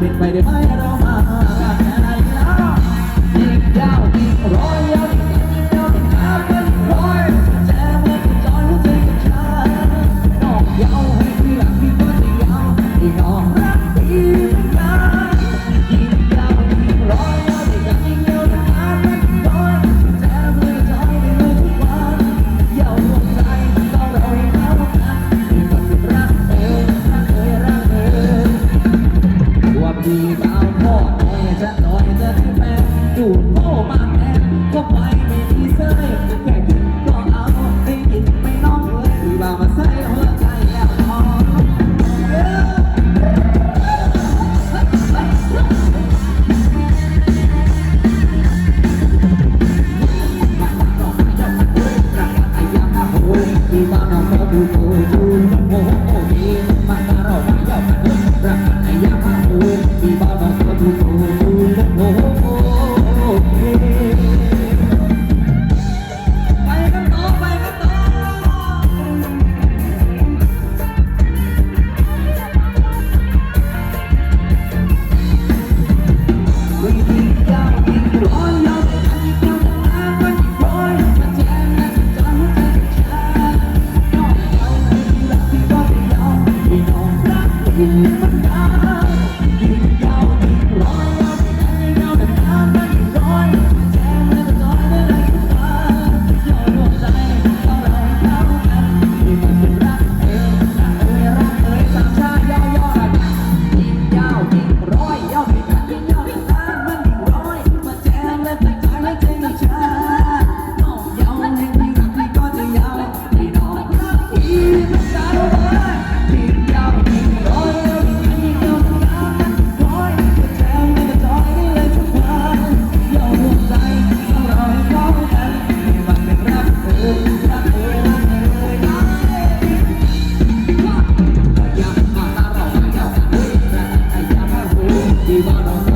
เป็นไปได้ไหม do povo. divano.